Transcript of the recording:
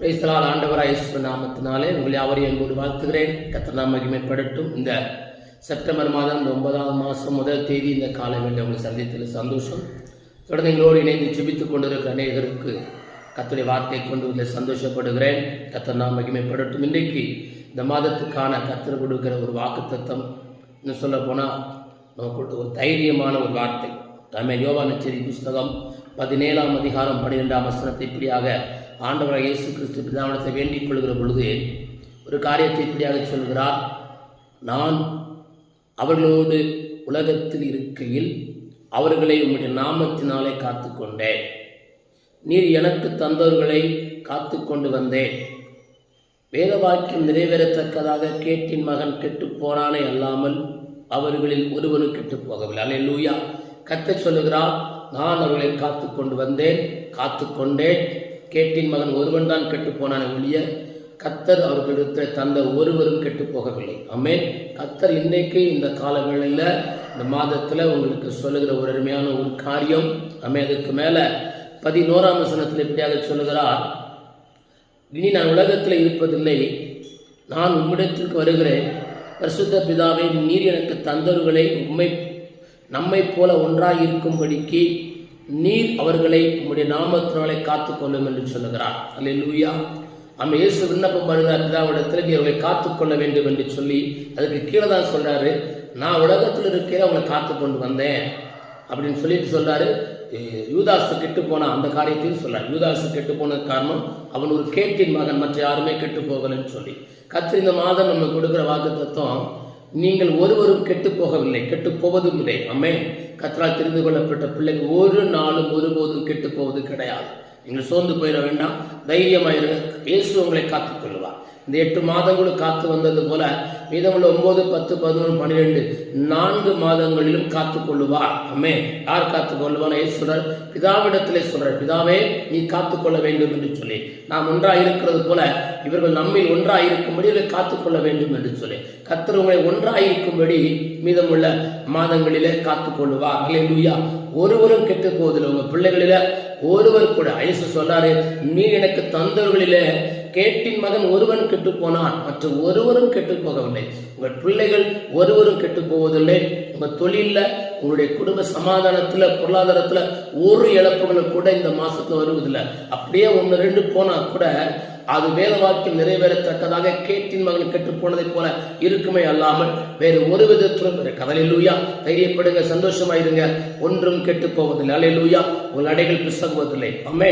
பிரைஸ்தலால் ஆண்டவராய் இயேசு நாமத்தினாலே உங்களை யாவரையும் என்போடு வாழ்த்துகிறேன். கத்தர் மகிமைப்படட்டும் இந்த செப்டம்பர் மாதம் இந்த ஒன்பதாவது மாதம் முதல் தேதி இந்த காலை வேண்டிய உங்களை சந்தித்ததில் சந்தோஷம். தொடர்ந்து எங்களோடு இணைந்து ஜிபித்துக் கொண்டிருக்கிற அநேகருக்கு கத்துடைய வார்த்தை கொண்டு வந்து சந்தோஷப்படுகிறேன். கத்தர் மகிமைப்படட்டும் இன்றைக்கு இந்த மாதத்துக்கான கத்தர் கொடுக்கிற ஒரு வாக்கு தத்துவம் இன்னும் சொல்ல போனால் நமக்கு ஒரு தைரியமான ஒரு வார்த்தை. தமிழ் யோகா நச்சரி புஸ்தகம் பதினேழாம் அதிகாரம் பன்னிரெண்டாம் வசனத்தை இப்படியாக ஆண்டவராக இயேசு கிறிஸ்து பிதாவனத்தை வேண்டிக் கொள்கிற பொழுது ஒரு காரியத்தை இப்படியாக சொல்கிறார். நான் அவர்களோடு உலகத்தில் இருக்கையில் அவர்களை உம்முடைய நாமத்தினாலே காத்துக்கொண்டேன். நீர் எனக்கு தந்தவர்களை காத்து கொண்டு வந்தேன். வேத வாக்கியம் நிறைவேறத்தக்கதாக கேட்டின் மகன் கெட்டுப் போனானே அல்லாமல் அவர்களில் ஒருவனும் கெட்டு போகவில்லை. அல்லேலூயா. கத்தை சொல்லுகிறார் நான் அவர்களை காத்து கொண்டு வந்தேன் காத்து கொண்டேன் கேட்டின் மகன் ஒருவன் தான் கெட்டுப்போனான ஒழிய கத்தர் அவர்களிடத்தில் தந்த ஒருவரும் கெட்டு போகவில்லை. ஆமென். கத்தர் இன்றைக்கு இந்த காலவேளையில் இந்த மாதத்தில் உங்களுக்கு சொல்லுகிற ஒரு அருமையான ஒரு காரியம். அமே அதுக்கு மேலே பதினோராம் வசனத்தில் எப்படியாக சொல்லுகிறார்? இனி நான் உலகத்தில் இருப்பதில்லை நான் உம்மிடத்திற்கு வருகிறேன். பரிசுத்த பிதாவை நீர் எனக்கு தந்தவர்களை உண்மை நம்மைப் போல ஒன்றாக இருக்கும்படிக்கு நீர் அவர்களை உம்முடைய நாமத்தினாலே காத்துக்கொள்ளும் என்று சொல்லுகிறார். அல்லேலூயா நம்ம இயேசு விண்ணப்பம் பண்ணுகிறார் பிதாவிடத்தில் நீ அவர்களை காத்துக்கொள்ள வேண்டும் என்று சொல்லி அதுக்கு கீழே தான் சொல்றாரு. நான் உலகத்தில் இருக்கிற அவங்களை காத்து கொண்டு வந்தேன் அப்படின்னு சொல்லிட்டு சொல்றாரு. யூதாசு கெட்டு போன அந்த காரியத்தையும் சொல்றாரு. யூதாசு கெட்டு போனது காரணம் அவன் ஒரு கேட்டின் மகன் மற்ற யாருமே கெட்டு போகலன்னு சொல்லி. கத்திரி இந்த மாதம் நம்ம கொடுக்குற வாக்கு தத்துவம் நீங்கள் ஒருவரும் கெட்டு போகவில்லை கெட்டு போவதும் இல்லை அம்மே கத்தரால் தெரிந்து கொள்ளப்பட்ட பிள்ளைகள் ஒரு நாளும் ஒருபோதும் கெட்டு போவது கிடையாது. நீங்கள் சோர்ந்து போயிட வேண்டாம். தைரியமாயிருங்க இயேசு உங்களை காத்துக் கொள்வார் இந்த எட்டு மாதங்களும் காத்து வந்தது போல மீதமுள்ள ஒன்பது பத்து பதினொன்று பன்னிரெண்டு நான்கு மாதங்களிலும் காத்து கொள்ளுவார் அம்மே யார் காத்து கொள்ளுவான் ஏசு சொல்றார் பிதாவிடத்திலே சொல்றார் பிதாவே நீ காத்து கொள்ள வேண்டும் என்று சொல்லி. நாம் ஒன்றாக இருக்கிறது போல இவர்கள் நம்மில் ஒன்றாக இருக்கும்படி இவர்களை காத்துக்கொள்ள வேண்டும் என்று சொல்லி. கத்தர் உங்களை ஒன்றாக இருக்கும்படி மீதமுள்ள மாதங்களிலே காத்து கொள்ளுவார் அல்லேலூயா ஒருவரும் கெட்டு போவதில்லை. உங்க பிள்ளைகளில ஒருவர் கூட ஐசு சொன்னாரு நீ எனக்கு தந்தவர்களிலே கேட்டின் மகன் ஒருவன் கெட்டு போனான் மற்ற ஒருவரும் கெட்டு போகவில்லை. உங்கள் பிள்ளைகள் ஒருவரும் கெட்டு போவதில்லை. உங்கள் தொழிலில் உங்களுடைய குடும்ப சமாதானத்தில் பொருளாதாரத்தில் ஒரு இழப்புகளும் கூட இந்த மாசத்துல வருவதில்லை. அப்படியே ஒன்று ரெண்டு போனா கூட அது வேத வாக்கியம் நிறைவேறத்தக்கதாக கேட்டின் மகன் கெட்டு போனதை போல இருக்குமே அல்லாமல் வேறு ஒரு விதத்திலும் வேறு கதலிலூயா தைரியப்படுங்க சந்தோஷமாயிருங்க. ஒன்றும் கெட்டு போவதில்லை. அலையிலூயா உங்கள் அடைகள் பிசகுவதில்லை. அம்மே